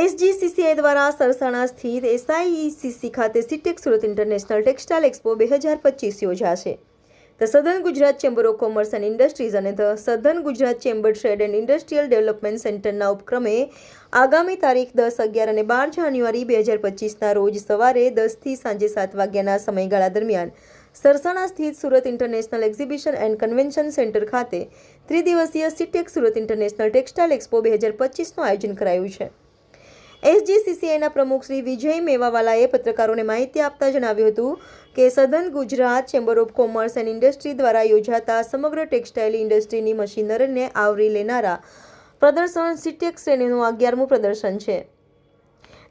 SGCCI દ્વારા સરસાણા સ્થિત SIECC ખાતે SITEX Surat international textile expo બે હજાર પચીસ યોજાશે. The southern Gujarat chamber of commerce and industries અને the southern Gujarat chamber trade and industrial development સેન્ટરના ઉપક્રમે આગામી તારીખ દસ અગિયાર અને બાર જાન્યુઆરી બે હજાર પચીસના રોજ સવારે દસથી સાંજે સાત વાગ્યાના સમયગાળા દરમિયાન સરસાણા સ્થિત Surat international exhibition and convention centre ખાતે ત્રિદિવસીય SITEX Surat international textile expo બે હજાર પચીસનું આયોજન કરાયું છે. એસજીસીસીઆઈના પ્રમુખ શ્રી વિજય મેવાવાલાએ પત્રકારોને માહિતી આપતા જણાવ્યું હતું કે southern Gujarat chamber of commerce and industry દ્વારા યોજાતા સમગ્ર ટેક્સટાઇલ ઇન્ડસ્ટ્રીની મશીનરીને આવરી લેનારા પ્રદર્શન સિટેક શ્રેણીનું અગિયારમું પ્રદર્શન છે.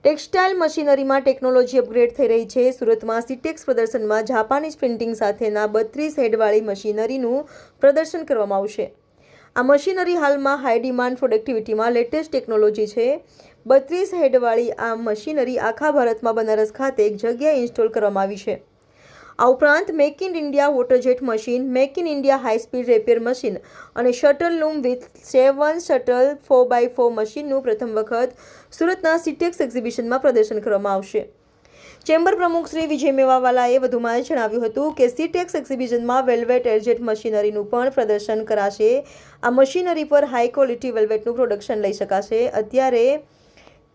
ટેક્સટાઇલ મશીનરીમાં ટેકનોલોજી અપગ્રેડ થઈ રહી છે. સુરતમાં સિટેક્સ પ્રદર્શનમાં જાપાનીઝ પ્રિન્ટિંગ સાથેના બત્રીસ હેડવાળી મશીનરીનું પ્રદર્શન કરવામાં આવશે. આ મશીનરી હાલમાં હાઈ ડિમાન્ડ પ્રોડક્ટિવિટીમાં લેટેસ્ટ ટેકનોલોજી છે. બત્રીસ હેડવાળી આ મશીનરી આખા ભારતમાં બનારસ ખાતે એક જગ્યાએ ઇન્સ્ટોલ કરવામાં આવી છે. આ ઉપરાંત make in India waterjet machine, make in India high speed rapier machine અને shuttle loom with seven shuttle four by four મશીનનું પ્રથમ વખત સુરતના સિટેક્સ એક્ઝિબિશનમાં પ્રદર્શન કરવામાં આવશે. ચેમ્બર પ્રમુખ શ્રી વિજય મેવાવાલાએ વધુમાં જણાવ્યું હતું કે સીટેક્સ એક્ઝિબિશનમાં વેલ્વેટ એરજેટ મશીનરીનું પણ પ્રદર્શન કરાશે. આ મશીનરી પર હાઈ ક્વોલિટી વેલ્વેટનું પ્રોડક્શન લઈ શકાશે. અત્યારે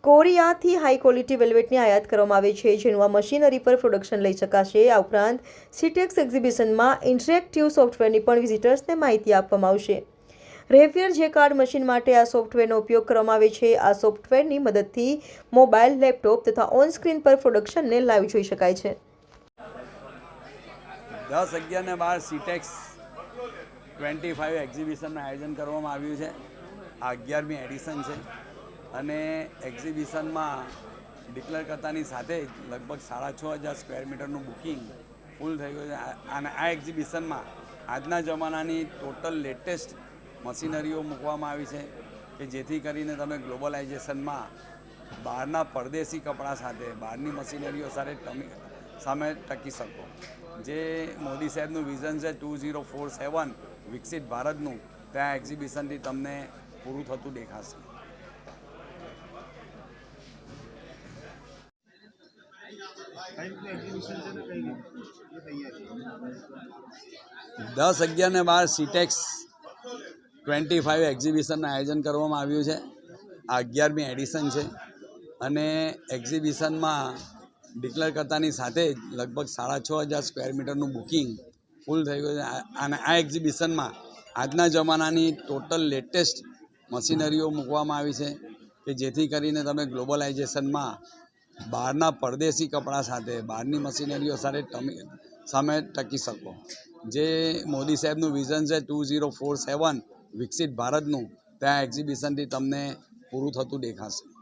કોરિયાથી હાઈ ક્વોલિટી વેલ્વેટની આયાત કરવામાં આવે છે, જેનું આ મશીનરી પર પ્રોડક્શન લઈ શકાશે. આ ઉપરાંત સીટેક્સ એક્ઝિબિશનમાં ઇન્ટરેક્ટિવ સોફ્ટવેરની પણ વિઝિટર્સને માહિતી આપવામાં આવશે. રેફિયર જે કાર્ડ મશીન માટે આ સોફ્ટવેરનો ઉપયોગ કરવામાં આવે છે, આ સોફ્ટવેરની મદદથી મોબાઈલ, લેપટોપ તથા ઓન સ્ક્રીન પર પ્રોડક્શનને લાઈવ જોઈ શકાય છે. દસ અગિયાર ને બાર સીટેક્સ ટ્વેન્ટી ફાઇવ એક્ઝિબિશનનું આયોજન કરવામાં આવ્યું છે. આ અગિયારમી એડિશન છે. અને એક્ઝિબિશનમાં ડિક્લેર કરતાની સાથે જ લગભગ સાડા છ હજાર સ્ક્વેર મીટરનું બુકિંગ ફૂલ થઈ ગયું છે. અને આ એક્ઝિબિશનમાં આજના જમાનાની ટોટલ લેટેસ્ટ મશીનરીઓ મૂકવામાં આવી છે કે જેથી કરીને તમે ગ્લોબલાઇઝેશનમાં બહારના પરદેશી કપડાં સાથે, બહારની મશીનરીઓ સાથે સામે ટકી શકો. જે મોદી સાહેબનું વિઝન છે ટુ ઝીરો ફોર સેવન વિકસિત ભારતનું, ત્યાં એક્ઝિબિશનથી તમને પૂરું થતું દેખાશે. દસ અગિયાર ને બાર સીટેક્સ ટ્વેન્ટી ફાઇવ એક્ઝિબિશનનું આયોજન કરવામાં આવ્યું છે. આ અગિયારમી એડિશન છે. અને એક્ઝિબિશનમાં ડિક્લેર કરતાની સાથે જ લગભગ સાડા છ હજાર સ્ક્વેર મીટરનું બુકિંગ ફૂલ થઈ ગયું છે. અને આ એક્ઝિબિશનમાં આજના જમાનાની ટોટલ લેટેસ્ટ મશીનરીઓ મૂકવામાં આવી છે કે જેથી કરીને તમે ગ્લોબલાઇઝેશનમાં બહારના પરદેશી કપડાં સાથે, બહારની મશીનરીઓ સાથે તમે સામે ટકી શકો. જે મોદી સાહેબનું વિઝન છે ટુ ઝીરો ફોર સેવન વિકસિત ભારતનું, ત્યાં એક્ઝિબિશનથી તમને પૂરું થતું દેખાશે.